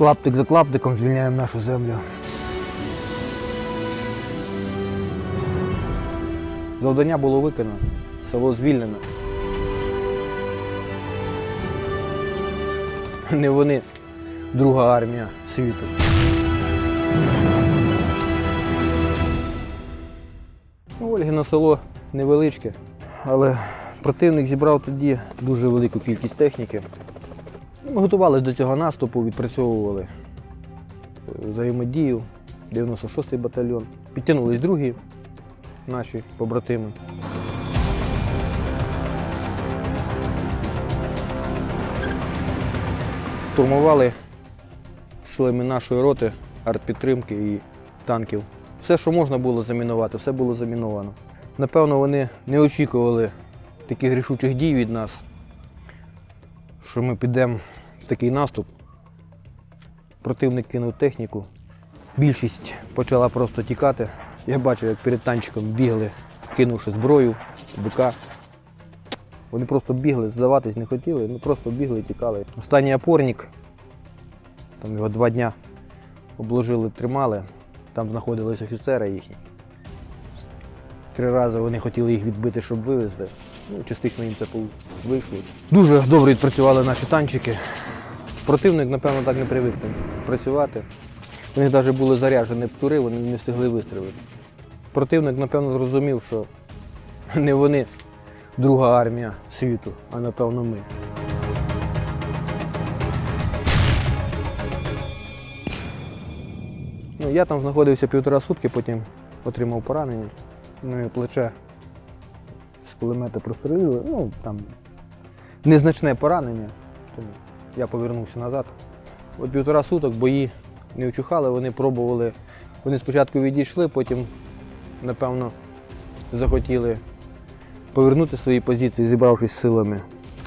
Клаптик за клаптиком звільняємо нашу землю. Завдання було виконано, село звільнено. Не вони, друга армія світу. Ну, Ольгино село невеличке, але противник зібрав тоді дуже велику кількість техніки. Ми готувалися до цього наступу, відпрацьовували е, взаємодію, 96-й батальйон. Підтягнулись другі наші побратими. Штурмували силами нашої роти, артпідтримки і танків. Все, що можна було замінувати, все було заміновано. Напевно, вони не очікували таких рішучих дій від нас, що ми підемо в такий наступ. Противник кинув техніку. Більшість почала просто тікати. Я бачив, як перед танчиком бігли, кинувши зброю, БК. Вони просто бігли, здаватись не хотіли, ну просто бігли і тікали. Останній опорник, там його два дня обложили, тримали, там знаходились офіцери їхні. Три рази вони хотіли їх відбити, щоб вивезти. Ну, частично їм це вийшло. Дуже добре відпрацювали наші танчики. Противник, напевно, так не привик працювати. У них навіть були заряджені птури, вони не встигли вистрілити. Противник, напевно, зрозумів, що не вони друга армія світу, а напевно ми. Ну, я там знаходився півтора сутки, потім отримав поранення. Ну і плече кулемета прострелили. Ну, там незначне поранення, тому я повернувся назад. От півтора суток бої не вчухали, вони пробували. Вони спочатку відійшли, потім, напевно, захотіли повернути свої позиції, зібравшись силами.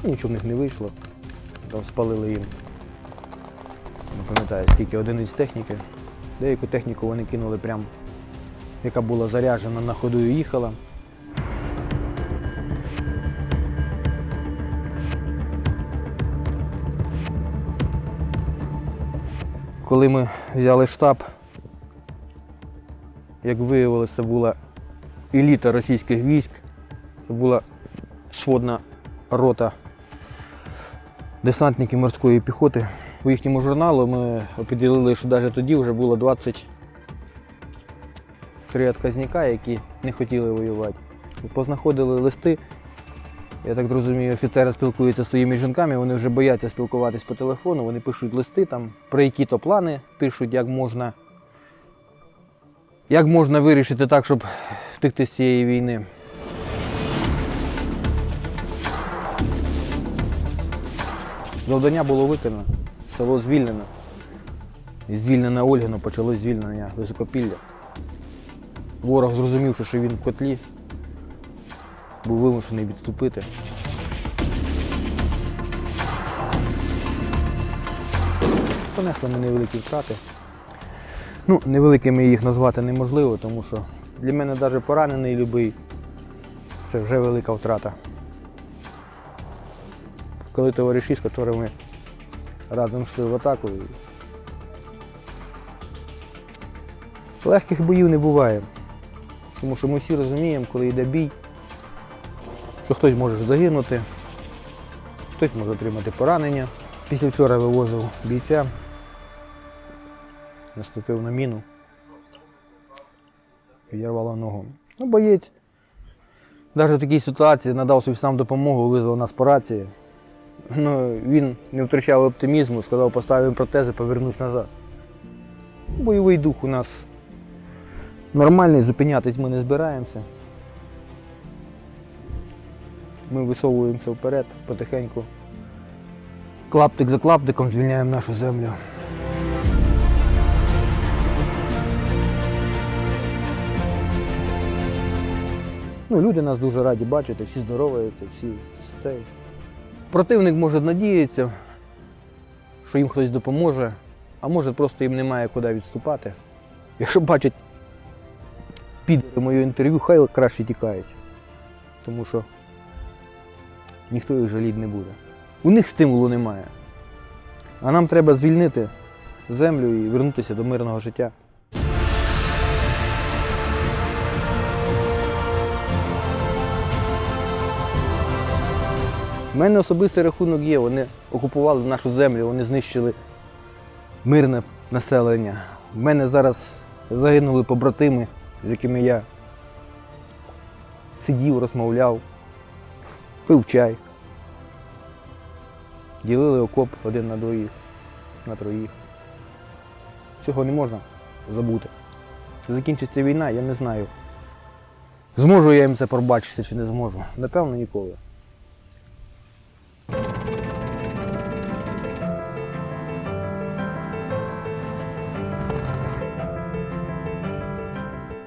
Нічого в них не вийшло. Там спалили їм. Не пам'ятаю, скільки одиниць техніки. Деяку техніку вони кинули прям, яка була заряджена на ходу і їхала. Коли ми взяли штаб, як виявилося, була еліта російських військ, це була сводна рота десантників морської піхоти. У їхньому журналу ми определили, що навіть тоді вже було 23 отказника, які не хотіли воювати. Познаходили листи. Я так розумію, офіцери спілкуються зі своїми жінками, вони вже бояться спілкуватись по телефону, вони пишуть листи там, про які-то плани, пишуть, як можна, як можна вирішити так, щоб втекти з цієї війни. Завдання було виконано, село звільнено. І звільнене Ольгино почалось звільнення високопілля. Ворог, зрозумівши, що він в котлі, був вимушений відступити. Понесли ми невеликі втрати. Ну, невеликими їх назвати неможливо, тому що для мене навіть поранений любий це вже велика втрата. Коли товариші, з якими разом йшли в атаку. Легких боїв не буває. Тому що ми всі розуміємо, коли йде бій, що хтось може загинути, хтось може отримати поранення. Після вчора вивозив бійця, наступив на міну, відірвало ногу. Ну, боєць. Навіть в такій ситуації надав собі сам допомогу, визвав нас по рації. Ну, він не втрачав оптимізму, сказав, поставимо протези, повернусь назад. Бойовий дух у нас нормальний, зупинятись ми не збираємося. Ми висовуємося вперед потихеньку. Клаптик за клаптиком звільняємо нашу землю. Ну, люди нас дуже раді бачити, всі здороваються, всі цей. Противник може надіятися, що їм хтось допоможе, а може просто їм немає куди відступати. Якщо бачать під моє інтерв'ю, хай краще тікають. Тому що ніхто їх жаліти не буде. У них стимулу немає. А нам треба звільнити землю і вернутися до мирного життя. У мене особистий рахунок є. Вони окупували нашу землю, вони знищили мирне населення. У мене зараз загинули побратими, з якими я сидів, розмовляв, пив чай. Ділили окоп один на двоїх, на троїх. Цього не можна забути. Закінчиться війна, я не знаю. Зможу я їм це пробачити чи не зможу. Напевно, ніколи.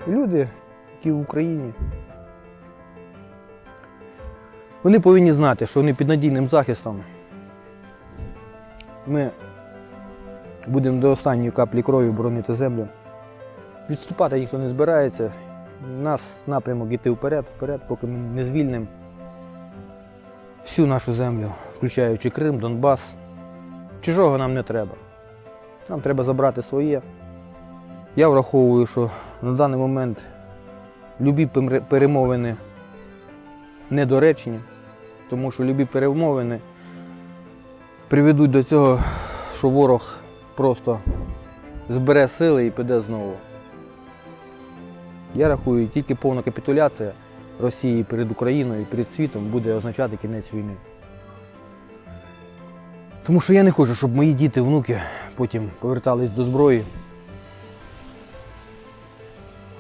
Люди, які в Україні, вони повинні знати, що вони під надійним захистом. Ми будемо до останньої каплі крові боронити землю. Відступати ніхто не збирається. У нас напрямок іти вперед, вперед, поки ми не звільнимо всю нашу землю, включаючи Крим, Донбас. Чужого нам не треба. Нам треба забрати своє. Я враховую, що на даний момент любі перемовини недоречні, тому що любі перемовини приведуть до цього, що ворог просто збере сили і піде знову. Я рахую, тільки повна капітуляція Росії перед Україною і перед світом буде означати кінець війни. Тому що я не хочу, щоб мої діти, внуки потім повертались до зброї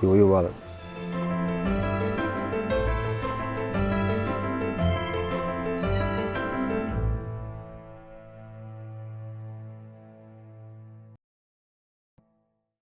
і воювали.